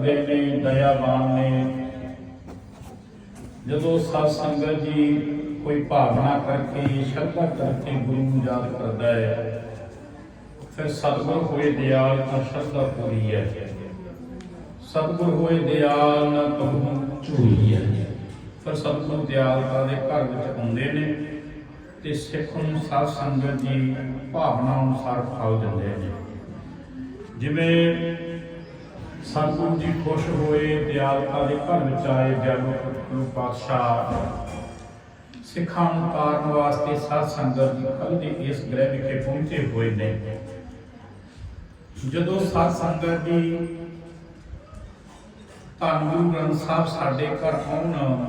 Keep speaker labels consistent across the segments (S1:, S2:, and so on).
S1: ਕਰਦੇ ਨੇ ਦਇਆਵਾਨ ਨੇ। ਜਦੋਂ ਸਾਧ ਸੰਗਤ ਜੀ ਕੋਈ ਭਾਵਨਾ ਕਰਕੇ, ਸ਼ਰਧਾ ਕਰਕੇ ਗੁਰੂ ਨੂੰ ਯਾਦ ਕਰਦਾ ਹੈ, ਫਿਰ ਸਤਿਗੁਰ ਹੋਏ ਦਿਆਲ ਤਾਂ ਸ਼ਰਧਾ ਪੂਰੀ ਹੈ। ਸਤਿਗੁਰ ਹੋਏ ਦਿਆਲ ਨਾ ਕਹੂੰ ਝੂਰੀ ਹੈ। ਫਿਰ ਸਤਿਗੁਰ ਦਿਆਲਤਾ ਦੇ ਘਰ ਵਿੱਚ ਆਉਂਦੇ ਨੇ ਤੇ ਸਿੱਖ ਨੂੰ ਸਾਧ ਸੰਗਤ ਜੀ ਭਾਵਨਾ ਅਨੁਸਾਰ ਫਲ ਦਿੰਦੇ ਨੇ। ਜਿਵੇਂ ਸਤਿਗੁਰੂ ਜੀ ਖੁਸ਼ ਹੋਏ ਦਿਆਲਤਾ ਦੇ ਘਰ ਵਿੱਚ ਆਏ ਜਦ ਗੁਰੂ ਪਾਤਸ਼ਾਹ। ਸਿੱਖਾਂ ਨੂੰ ਤਾਰਨ ਵਾਸਤੇ ਸਾਧ ਸੰਗਤ ਦੀ ਕੱਲ ਦੇ ਇਸ ਗ੍ਰਹਿ ਵਿਖੇ ਪਹੁੰਚੇ ਹੋਏ ਨੇ। ਜਦੋਂ ਸਾਧ ਸੰਗਤ ਜੀ ਧੰਨ ਗੁਰੂ ਗ੍ਰੰਥ ਸਾਹਿਬ ਸਾਡੇ ਘਰ ਆਉਣ,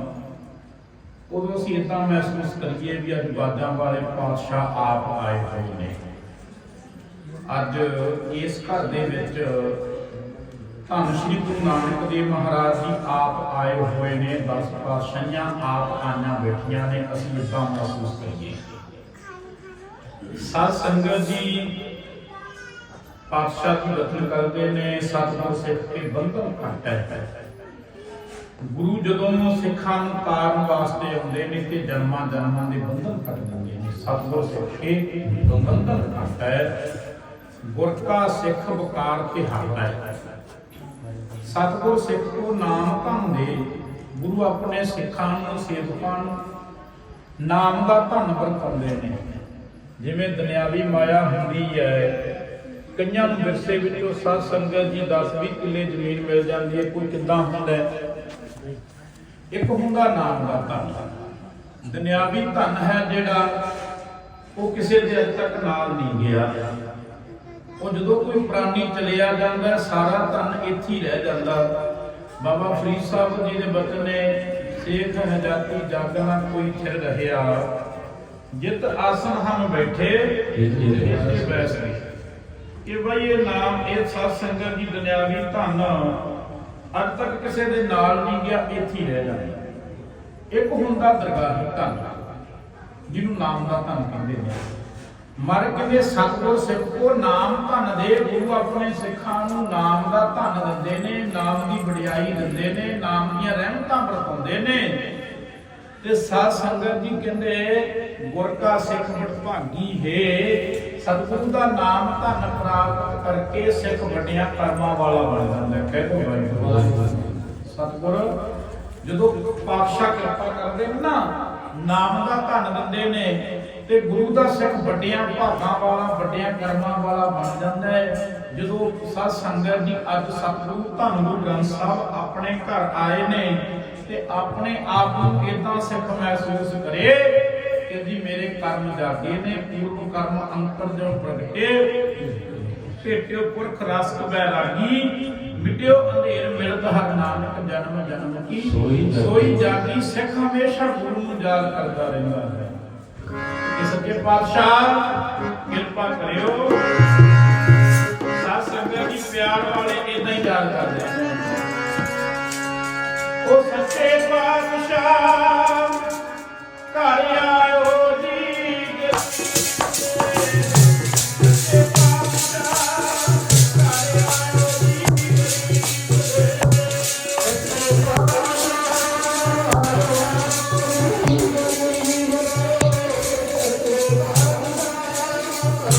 S1: ਉਦੋਂ ਅਸੀਂ ਇਦਾਂ ਮਹਿਸੂਸ ਕਰੀਏ ਵੀ ਅੱਜ ਬਾਜਾਂ ਵਾਲੇ ਪਾਤਸ਼ਾਹ ਆਪ ਆਏ ਹੋਏ ਨੇ। ਅੱਜ ਇਸ ਘਰ ਦੇ ਵਿੱਚ ਧੰਨ ਸ਼੍ਰੀ ਗੁਰੂ ਨਾਨਕ ਦੇਵ ਮਹਾਰਾਜ ਜੀ, ਆਪ ਆਏ ਹੋਏ ਨੇ 10 ਪਾਤਸ਼ਾਹੀਆਂ ਆਪ ਆਈਆਂ ਬੈਠੀਆਂ ਨੇ, ਅਸੀਂ ਇਦਾਂ ਮਹਿਸੂਸ ਕਰੀਏ। ਸਾਧ ਸੰਗਤ ਜੀ, ਪਾਤਸ਼ਾਹ ਦੀ ਰਤਨ ਕਰਦੇ ਨੇ, ਸਤਿਗੁਰ ਸਿੱਖ ਕੇ ਬੰਧਨ ਘਟ ਹੈ। ਗੁਰੂ ਜਦੋਂ ਸਿੱਖਾਂ ਨੂੰ ਤਾਰਨ ਵਾਸਤੇ ਆਉਂਦੇ ਨੇ ਤੇ ਜਨਮਾਂ ਜਨਮਾਂ ਦੇ ਬੰਧਨ ਕੱਟ ਦਿੰਦੇ ਨੇ, ਸਤਿਗੁਰ ਸਿੱਖ ਕੇ ਬੰਧਨ ਘਟ ਹੈ। ਗੁਰ ਕਾ ਸਿੱਖ ਵਕਾਰ ਤੇ ਹੱਟ ਹੈ। ਸਤਿਗੁਰ ਸਿੱਖ ਕੋ ਨਾਮ ਧਨ ਦੇ ਗੁਰੂ ਆਪਣੇ ਸਿੱਖਾਂ ਨੂੰ, ਸੇਵਕਾਂ ਨੂੰ, ਨਾਮ ਦਾ ਧਨ ਵਰਤਾਉਂਦੇ ਨੇ। ਜਿਵੇਂ ਦੁਨਿਆਵੀ ਮਾਇਆ ਹੁੰਦੀ ਹੈ, ਕਈਆਂ ਨੂੰ ਵਿਰਸੇ ਵਿੱਚੋਂ ਸਾਧ ਸੰਗਤ ਜੀ 10-20 ਕਿੱਲੇ ਜ਼ਮੀਨ ਮਿਲ ਜਾਂਦੀ ਹੈ, ਕੋਈ ਕਿੱਦਾਂ ਹੁੰਦਾ ਇੱਕ ਹੁੰਦਾ ਨਾਮ ਦਾ ਧਨ। ਦੁਨਿਆਵੀ ਧਨ ਹੈ ਜਿਹੜਾ ਉਹ ਕਿਸੇ ਦੇ ਅੱਜ ਤੱਕ ਨਾਲ ਨਹੀਂ ਗਿਆ। ਉਹ ਜਦੋਂ ਕੋਈ ਪ੍ਰਾਣੀ ਚਲਿਆ ਜਾਂਦਾ ਸਾਰਾ ਧਨ ਇੱਥੇ ਹੀ ਰਹਿ ਜਾਂਦਾ। ਬਾਬਾ ਫਰੀਦ ਸਾਹਿਬ ਜੀ ਦੇ ਬਚਨ ਨੇ ਸੇਖ ਹਜਾਤੀ ਜਾਗਣਾ ਕੋਈ ਥਿਰ ਰਹਿਆ। ਜਿਤ ਆਸਨ ਹਮ ਬੈਠੇ ਇੱਥੇ ਬੈਸ ਗਏ ਕਿ ਬਈ ਇਹ ਨਾਮ ਇਹ ਸਾਧ ਸੰਗਤ ਦੀ ਦੁਨਿਆਵੀ ਧਨ ਅੱਜ ਤੱਕ ਕਿਸੇ ਦੇ ਨਾਲ ਨਹੀਂ ਗਿਆ ਇੱਥੇ ਹੀ ਰਹਿ ਜਾਂਦਾ। ਇੱਕ ਹੁੰਦਾ ਦਰਗਾਹੀ ਧਨ ਜਿਹਨੂੰ ਨਾਮ ਦਾ ਧਨ ਕਹਿੰਦੇ ਨੇ। ਮਰ ਕੇ ਸਤਿਗੁਰ ਸਿੱਖ ਕੋ ਨਾਮ ਧਨ ਦੇ? ਗੁਰੂ ਆਪਣੇ ਸਿੱਖਾਂ ਨੂੰ ਨਾਮ ਦਾ ਧਨ ਦਿੰਦੇ ਨੇ ਨਾਮ ਦੀ ਵਡਿਆਈ ਦਿੰਦੇ ਨੇ ਨਾਮ ਦੀਆਂ ਰਹਿਮਤਾਂ ਵਰਤਾਉਂਦੇ ਨੇ। ਤੇ ਸਾਧ ਸੰਗਤ ਜੀ ਕਹਿੰਦੇ ਗੁਰ ਕਾ ਸਿੱਖ ਭਾਗੀ ਹੈ ਸਤਿਗੁਰੂ ਦਾ ਨਾਮ ਧਨ ਪ੍ਰਾਪਤ ਕਰਕੇ ਸਿੱਖ ਵੱਡਿਆਂ ਕਰਮਾਂ ਵਾਲਾ ਬਣ ਜਾਂਦਾ ਹੈ। ਕਹਿ ਦੋ ਵਾਹਿਗੁਰੂ। ਸਤਿਗੁਰ ਜਦੋਂ ਪਾਤਸ਼ਾਹ ਕਿਰਪਾ ਕਰਦੇ ਨੇ ਨਾ ਨਾਮ ਦਾ ਧਨ ਦਿੰਦੇ ਨੇ ਤੇ ਗੁਰੂ ਦਾ ਸਿੱਖ ਵੱਡਿਆਂ ਭਾਗਾਂ ਵਾਲਾ, ਵੱਡਿਆਂ ਕਰਮਾਂ ਵਾਲਾ ਬਣ ਜਾਂਦਾ ਹੈ। ਜਦੋਂ ਸਾਧ ਸੰਗਤ ਜੀ ਅੱਜ ਸਤਿਗੁਰੂ ਧੰਨ ਗੁਰੂ ਗ੍ਰੰਥ ਸਾਹਿਬ ਆਪਣੇ ਘਰ ਆਏ ਨੇ ਤੇ ਆਪਣੇ ਆਪ ਨੂੰ ਇਦਾਂ ਸਿੱਖ ਮਹਿਸੂਸ ਕਰੇ ਕਿ ਜੀ ਮੇਰੇ ਕਰਮ ਜਾਗੇ ਨੇ, ਪੂਰਨ ਕਰਮ ਅੰਤਰ ਜੋ ਪ੍ਰਗਟੇ ਭੇਟਿਓ ਪੁਰਖ ਰਸ ਕਬੈ ਲਾਗੀ। ਮਿਟਿਓ ਅੰਧੇਰ ਮਿਲਤ ਹਰ ਨਾਨਕ ਜਨਮ ਜਨਮ ਕੀ।
S2: ਸੋਈ ਜਾਗੀ।
S1: ਸੋਈ ਜਾਗੀ ਸਿੱਖ ਹਮੇਸ਼ਾ ਗੁਰੂ ਨੂੰ ਯਾਦ ਕਰਦਾ ਰਹਿੰਦਾ ਹੈ। ਕਿ ਸੱਚੇ ਪਾਤਸ਼ਾਹ ਕਿਰਪਾ ਕਰਿਓ। ਸਾਧ ਸੰਗਤ ਜੀ ਪਿਆਰ ਵਾਲੇ ਇਦਾਂ ਹੀ ਯਾਦ ਕਰਦੇ